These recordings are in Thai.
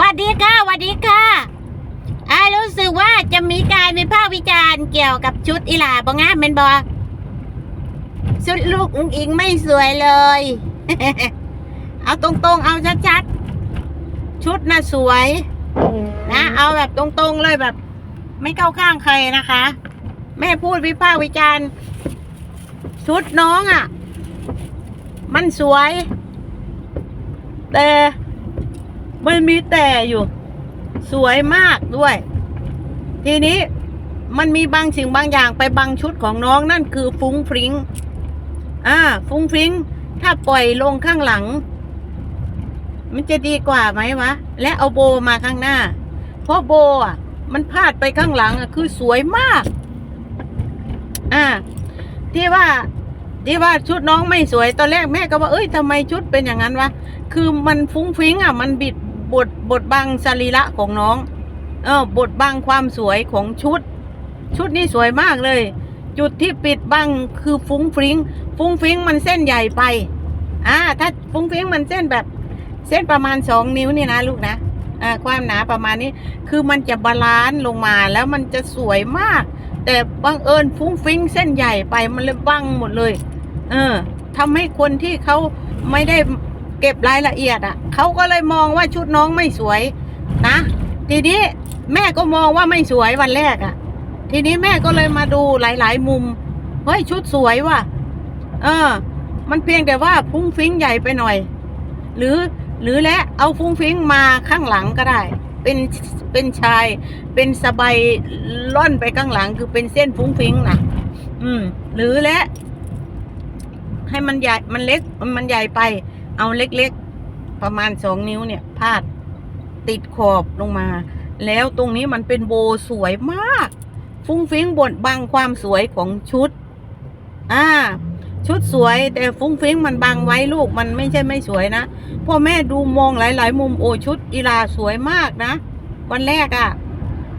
วัสดีค่ะสวัสดีค่ะอารู้สึกว่าจะมีการวิพากษ์วิจารณ์เกี่ยวกับชุดอีหลาบงามเป็นบอชุดลูกอุ๋งอิงไม่สวยเลย เอาตรงๆ เอาชัดๆ ชุดน่ะสวย นะ เอาแบบตรงๆเลยแบบ ไม่เข้าข้างใครนะคะ แม่พูดวิพากษ์วิจารณ์ ชุดน้องอะ่ะ มันสวย แต่ มันมีแต่อยู่ สวยมากด้วย ทีนี้มันมีบางสิ่งบางอย่างไปบังชุดของน้องนั่นคือฟุ้งฟริ้งอ่า ฟุ้งฟริ้งถ้าปล่อยลงข้างหลัง มันจะดีกว่าไหมวะ และเอาโบมาข้างหน้า เพราะโบอะ มันพาดไปข้างหลังอะคือสวยมาก อ่า ที่ว่าที่ว่าชุดน้องไม่สวยตอนแรกแม่ก็ว่าเอ้ยทำไมชุดเป็นอย่างนั้นวะ คือมันฟุ้งฟิ้งอะ มันบิด บทบทบังสรีระของน้อง เออบทบังความสวยของชุด ชุดนี้สวยมากเลย จุดที่ปิดบังคือฟุ้งฟริ้ง ฟุ้งฟริ้งมันเส้นใหญ่ไป อ่า ถ้าฟุ้งฟริ้งมันเส้นแบบ เส้นประมาณสองนิ้วนี่นะลูกนะอ่าความหนาประมาณนี้ คือมันจะบาลานซ์ลงมาแล้วมันจะสวยมาก แต่บังเอิญฟุ้งฟิ้งเส้นใหญ่ไปมันเลยบังหมดเลย เออทำให้คนที่เขาไม่ได้ เก็บรายละเอียดอะเขาก็เลยมองว่าชุดน้องไม่สวยนะทีนี้แม่ก็มองว่าไม่สวยวันแรกอะ ทีนี้แม่ก็เลยมาดูหลาย ๆ มุมเฮ้ยชุดสวยว่ะ เออ มันเพียงแต่ว่าฟุ้งฟิ้งใหญ่ไปหน่อย หรือหรือและเอาฟุ้งฟิ้งมาข้างหลังก็ได้ เป็นเป็นชาย เป็นสบายล่อนไปข้างหลัง คือเป็นเส้นฟุ้งฟิ้งนะอืม หรือและ ให้มันใหญ่มันเล็กมันใหญ่ไป เอาเล็กๆ ประมาณสองนิ้วเนี่ย พาดติดขอบลงมา แล้วตรงนี้มันเป็นโบสวยมาก ฟุ้งฟิ้งบดบังความสวยของชุด อ่า ชุดสวยแต่ฟุ้งฟิ้งมันบังไว้ลูกมันไม่ใช่ไม่สวยนะพ่อแม่ดูมองหลาย ๆ มุมโอชุดอีลาสวยมากนะ วันแรกอะ่ะ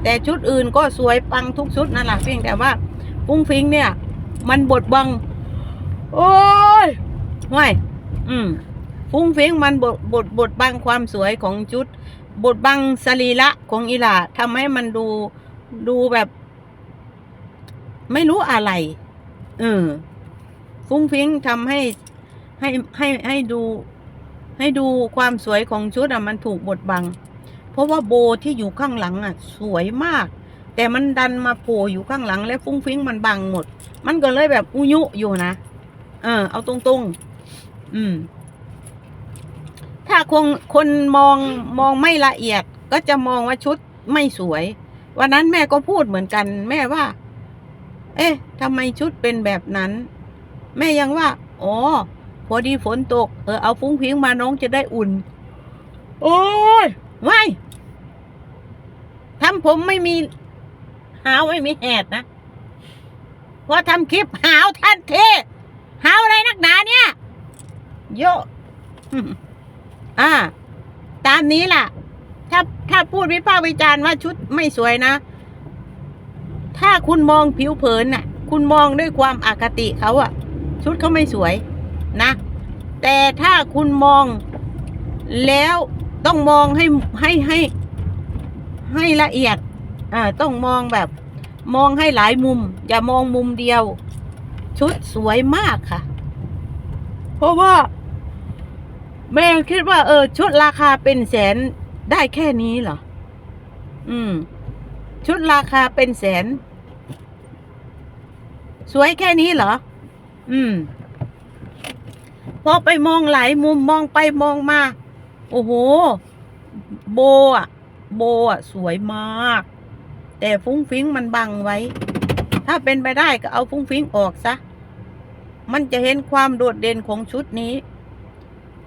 แต่ชุดอื่นก็สวยปังทุกชุดนั่นแหละเพียงแต่ว่าฟุ้งฟิ้งเนี่ย มันบดบัง โอ้ยไม่อืม ฟุ้งเฟิ้งมันบดบดบดบังความสวยของชุด บดบังสรีระของอีหลาทำให้มันดูดูแบบ ไม่รู้อะไรเออฟุ้งฟิ้งทำให้ให้ให้ให้ดู ให้ดูความสวยของชุดอะมันถูกบดบัง เพราะว่าโบที่อยู่ข้างหลังอะ สวยมาก แต่มันดันมาโผล่อยู่ข้างหลัง แล้วฟุ้งฟิ้งมันบังหมด มันก็เลยแบบอุยุอยู่นะเออเอาตรงๆ อืม ถ้าคงคนมองมองไม่ละเอียดก็จะมองว่าชุดไม่สวย วันนั้นแม่ก็พูดเหมือนกัน แม่ว่า เอ๊ะทำไมชุดเป็นแบบนั้น แม่ยังว่าอ๋อพอดีฝนตก เออเอาฟุ้งพิงมาน้องจะได้อุ่น โอ้ยไม่ทำผมไม่มีหาวไม่มีแหดนะพอทำคลิปหาวทันเทหาวอะไรนักหนาเนี่ย โยะ อ่าตามนี้ล่ะ ถ้าถ้าพูดวิพากษ์วิจารณ์ว่าชุดไม่สวยนะ ถ้าคุณมองผิวเผินน่ะ คุณมองด้วยความอคติเขาอะชุดเขาไม่สวยนะ แต่ถ้าคุณมองแล้วต้องมองให้ให้ให้ ให้ละเอียดอ่าต้องมองแบบมองให้หลายมุม อย่ามองมุมเดียว ชุดสวยมากค่ะ เพราะว่า แม่คิดว่า เออ ชุดราคาเป็นแสนได้แค่นี้เหรอ อืม ชุดราคาเป็นแสน สวยแค่นี้เหรอ อืม พอไปมองหลายมุมมองไปมองมา โอ้โห โบอะโบอะสวยมาก แต่ฟุ้งฟิ้งมันบังไว้ ถ้าเป็นไปได้ก็เอาฟุ้งฟิ้งออกซะ มันจะเห็นความโดดเด่นของชุดนี้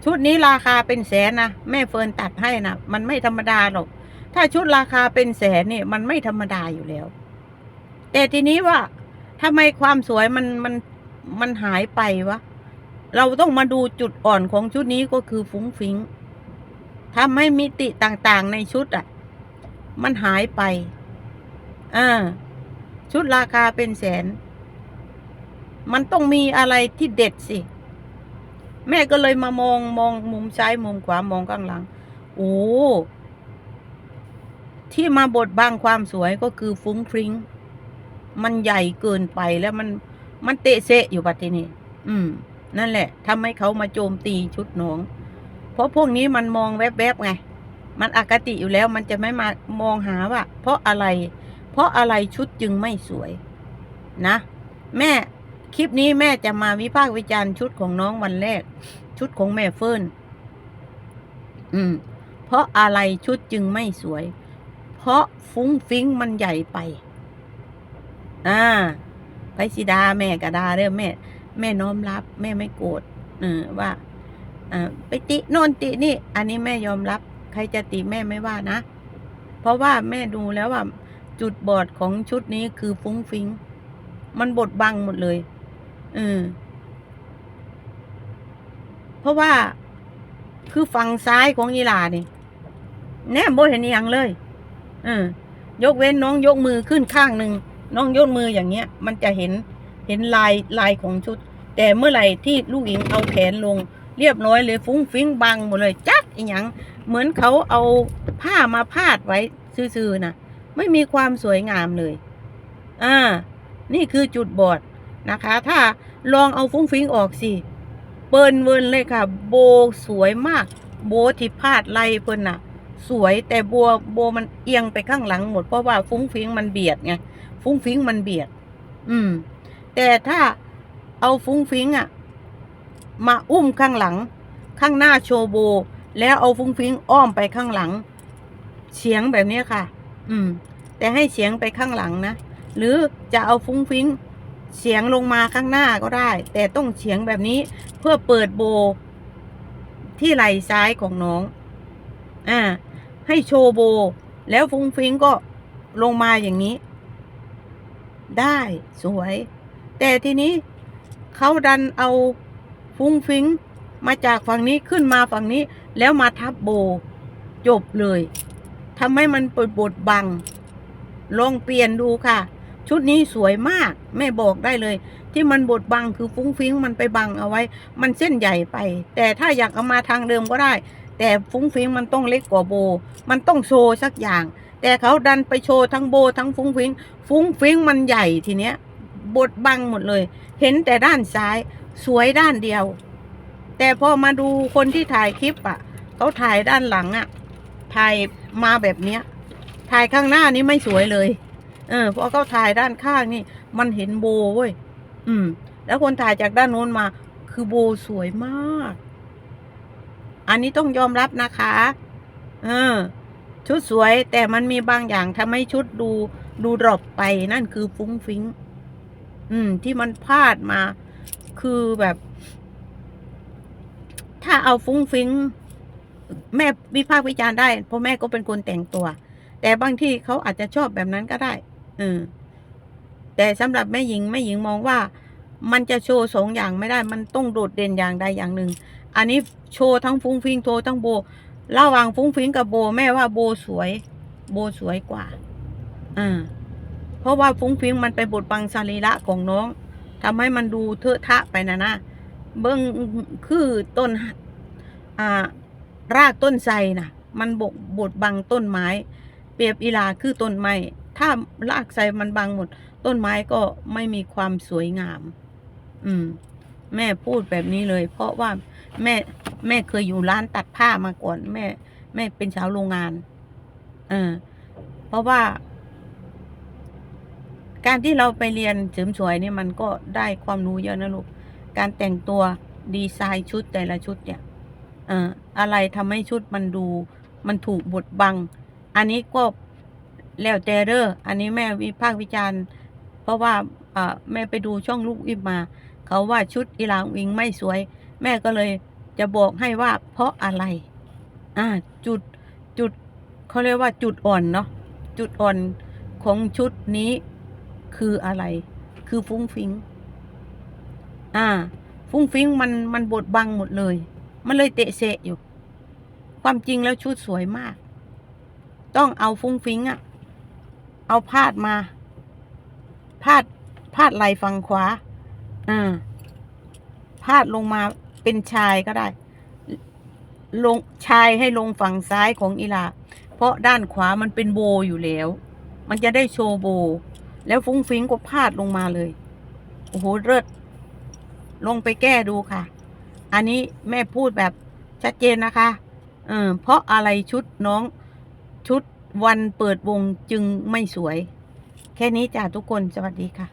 ชุดนี้ราคาเป็นแสนนะแม่เฟิร์นตัดให้นะมันไม่ธรรมดาหรอก ถ้าชุดราคาเป็นแสนเนี่ยมันไม่ธรรมดาอยู่แล้ว แต่ทีนี้ว่าทำไมความสวยมันมันมันหายไปวะ เราต้องมาดูจุดอ่อนของชุดนี้ก็คือฟุ้งฟิ้งทำให้มิติต่างๆในชุดอะ มันหายไปอ่าชุดราคาเป็นแสน มันต้องมีอะไรที่เด็ดสิ แม่ก็เลยมามองมองมุมซ้ายมุมขวามองข้างหลัง โอ้ที่มาบดบังความสวยก็คือฟุ้งฟริ้งมันใหญ่เกินไปแล้วมันมันเตะเซะอยู่บัดทีนี้อืม นั่นแหละทำให้เขามาโจมตีชุดหนอง เพราะพวกนี้มันมองแวบๆไง มันอคติอยู่แล้วมันจะไม่มามองหาว่า เพราะอะไร เพราะอะไรชุดจึงไม่สวย นะ แม่ คลิปนี้แม่จะมาวิพากษ์วิจารณ์ชุดของน้องวันแรก ชุดของแม่เฟิร์นอืม เพราะอะไรชุดจึงไม่สวย เพราะฟุ้งฟิ้งมันใหญ่ไป อ่า ไปสิดาแม่กระดาเด้อแม่ แม่น้อมรับ แม่ไม่โกรธเออว่าอ่าไปติโน่นตินี่ อันนี้แม่ยอมรับ ใครจะติแม่ไม่ว่านะ เพราะว่าแม่ดูแล้วว่า จุดบอดของชุดนี้คือฟุ้งฟิ้งมันบดบังหมดเลย เออ เพราะว่าคือฝั่งซ้ายของยีลานี่แน่บ่เห็นย่างเลย เออ ยกเว้นน้องยกมือขึ้นข้างหนึ่งน้องยกมืออย่างเงี้ย มันจะเห็นเห็นลายลายของชุด แต่เมื่อไหร่ที่ลูกหญิงเอาแขนลง เรียบร้อยเลยฟุ้งฟิ้งบังหมดเลยจักอีหยังเหมือนเขาเอาผ้ามาพาดไว้ซื่อๆนะไม่มีความสวยงามเลย อ่า นี่คือจุดบอด นะคะ ถ้าลองเอาฟุ้งฟิ้งออกสิเปิ้นเวินเลยค่ะ โบสวยมาก โบที่พาดไหลเพิ่นน่ะ สวยแต่บัวโบมันเอียงไปข้างหลังหมดเพราะว่าฟุ้งฟิ้งมันเบียดไงฟุ้งฟิ้งมันเบียด อืม แต่ถ้าเอาฟุ้งฟิ้งอะมาอุ้มข้างหลัง ข้างหน้าโชว์โบ แล้วเอาฟุ้งฟิ้งอ้อมไปข้างหลัง เฉียงแบบนี้ค่ะ อืม แต่ให้เฉียงไปข้างหลังนะ หรือจะเอาฟุ้งฟิ้ง เฉียงลงมาข้างหน้าก็ได้ แต่ต้องเฉียงแบบนี้เพื่อเปิดโบ ที่ไหล่ซ้ายของน้อง อ่า ให้โชว์โบ แล้วฟุ้งฟิ้งก็ลงมาอย่างนี้ ได้สวย แต่ทีนี้เขาดันเอาฟุ้งฟิ้งมาจากฝั่งนี้ขึ้นมาฝั่งนี้ แล้วมาทับโบ จบเลยทำให้มันเปิดบทบัง ลองเปลี่ยนดูค่ะ ชุดนี้สวยมากแม่บอกได้เลย ที่มันบดบังคือฟุ้งฟิ้งมันไปบังเอาไว้ มันเส้นใหญ่ไป แต่ถ้าอยากเอามาทางเดิมก็ได้ แต่ฟุ้งฟิ้งมันต้องเล็กกว่าโบ มันต้องโชว์สักอย่าง แต่เขาดันไปโชว์ทั้งโบทั้งฟุ้งฟิ้งฟุ้งฟิ้งมันใหญ่ทีเนี้ยบดบังหมดเลย เห็นแต่ด้านซ้ายสวยด้านเดียว แต่พอมาดูคนที่ถ่ายคลิปอะเขาถ่ายด้านหลังอะถ่ายมาแบบเนี้ยถ่ายข้างหน้านี่ไม่สวยเลย เออพอเขาถ่ายด้านข้างนี่ มันเห็นโบเว้ยอืม แล้วคนถ่ายจากด้านโน้นมา คือโบสวยมาก อันนี้ต้องยอมรับนะคะ เออ ชุดสวยแต่มันมีบางอย่างทำให้ชุดดูดูดรอปไปนั่นคือฟุ้งฟิ้งอืม ที่มันพลาดมา คือแบบ ถ้าเอาฟุ้งฟิ้งแม่วิพากษ์วิจารณ์ได้เพราะแม่ก็เป็นคนแต่งตัว แต่บางที่เขาอาจจะชอบแบบนั้นก็ได้ เออแต่สำหรับแม่หญิงแม่หญิงมองว่า มันจะโชว์สองอย่างไม่ได้ มันต้องโดดเด่นอย่างใดอย่างหนึ่ง อันนี้โชว์ทั้งฟุ้งฟิ้งโชว์ทั้งโบ ระหว่างฟุ้งฟิ้งกับโบ แม่ว่าโบสวย โบสวยกว่าอ่าเพราะว่าฟุ้งฟิ้งมันไปบดบังสรีระของน้องทำให้มันดูเทอะทะไปนะนะเบิ้องคือต้นอ่ารากต้นไทรน่ะ มันบกบดบังต้นไม้ เปรียบอีลาคือต้นไม้ ถ้ารากไทรมันบังหมด ต้นไม้ก็ไม่มีความสวยงาม อืม แม่พูดแบบนี้เลย เพราะว่าแม่แม่เคยอยู่ร้านตัดผ้ามาก่อน แม่ แม่เป็นสาวโรงงาน เออ เพราะว่า การที่เราไปเรียนเสริมสวยเนี่ยมันก็ได้ความรู้เยอะนะลูก การแต่งตัวดีไซน์ชุดแต่ละชุดเนี่ยเอ่ออะไรทำให้ชุดมันดู มันถูกบดบัง อันนี้ก็ แล้วแต่เด้ออันนี้แม่วิพากษ์วิจารณ์ เพราะว่าแม่ไปดูช่องลูกอิมมา เขาว่าชุดอีหลางอิงไม่สวย แม่ก็เลยจะบอกให้ว่าเพราะอะไรอ่าจุดจุดเขาเรียกว่าจุดอ่อนเนาะจุดอ่อนของชุดนี้คืออะไร คือฟุ้งฟิงอ่า ฟุ้งฟิงมันมันบดบังหมดเลย มันเลยเตะเสะอยู่ ความจริงแล้วชุดสวยมาก ต้องเอาฟุ้งฟิงอะ เอาพาดมา พาด พาดไหลฝั่งขวา อ่า พาดลงมาเป็นชายก็ได้ ลงชายให้ลงฝั่งซ้ายของอีลา เพราะด้านขวามันเป็นโบอยู่แล้ว มันจะได้โชว์โบ แล้วฟุ้งฟิ้งก็พาดลงมาเลย โอ้โหเลิศลงไปแก้ดูค่ะ อันนี้แม่พูดแบบชัดเจนนะคะ เออเพราะอะไรชุดน้องชุด วันเปิดวงจึงไม่สวย แค่นี้จ้าทุกคนสวัสดีค่ะ